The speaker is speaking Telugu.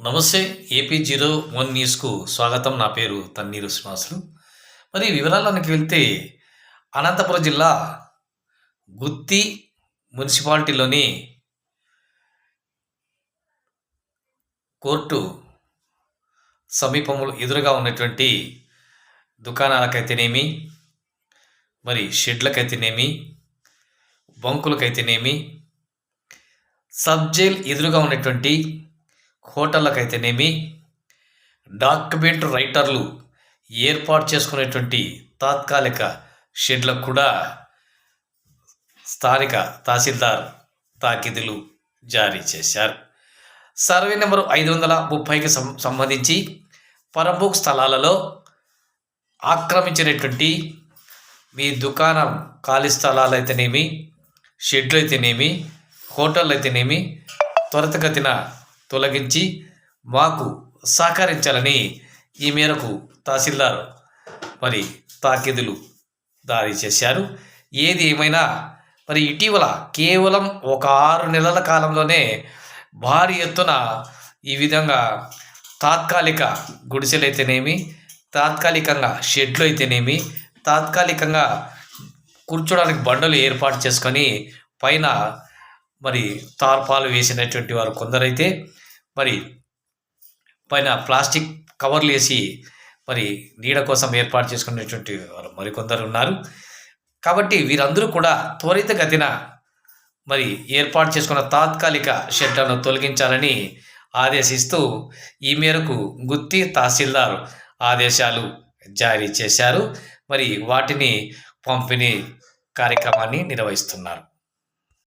నమస్తే ఏపీ జీరో వన్ న్యూస్కు స్వాగతం. నా పేరు తన్నీరు శ్రీనివాసులు. మరి వివరాలకి వెళ్తే అనంతపురం జిల్లా గుత్తి మున్సిపాలిటీలోని కోర్టు సమీపంలో ఎదురుగా ఉన్నటువంటి దుకాణాలకైతేనేమి మరి షెడ్లకైతేనేమి బంకులకైతేనేమి సబ్ జైల్ ఎదురుగా ఉన్నటువంటి హోటళ్ళకైతేనేమి డాక్యుమెంట్ రైటర్లు ఏర్పాటు చేసుకునేటువంటి తాత్కాలిక షెడ్లకు కూడా స్థానిక తహసీల్దార్ తాకిదులు జారీ చేశారు. సర్వే నెంబరు ఐదు వందల ముప్పైకి సం సంబంధించి పరబుక్ స్థలాలలో ఆక్రమించినటువంటి మీ దుకాణం ఖాళీ స్థలాలు అయితేనేమి షెడ్లు అయితేనేమి హోటళ్ళు అయితేనేమి త్వరితగతిన తొలగించి మాకు సహకరించాలని ఈ మేరకు తహసీల్దార్ మరి తాకిదులు దారి చేశారు. ఏది ఏమైనా మరి ఇటీవల కేవలం ఒక ఆరు నెలల కాలంలోనే భారీ ఎత్తున ఈ విధంగా తాత్కాలిక గుడిసెలు అయితేనేమి తాత్కాలికంగా షెడ్లు అయితేనేమి తాత్కాలికంగా కూర్చోడానికి బండలు ఏర్పాటు చేసుకొని పైన మరి తార్పాలు వేసినటువంటి వారు కొందరైతే మరి పైన ప్లాస్టిక్ కవర్లు వేసి మరి నీడ కోసం ఏర్పాటు చేసుకునేటువంటి వారు మరికొందరు ఉన్నారు. కాబట్టి వీరందరూ కూడా త్వరితగతిన మరి ఏర్పాటు చేసుకున్న తాత్కాలిక షెడ్లను తొలగించాలని ఆదేశిస్తూ ఈ మేరకు గుత్తి తహసీల్దార్ ఆదేశాలు జారీ చేశారు. మరి వాటిని పంపిణీ కార్యక్రమాన్ని నిర్వహిస్తున్నారు.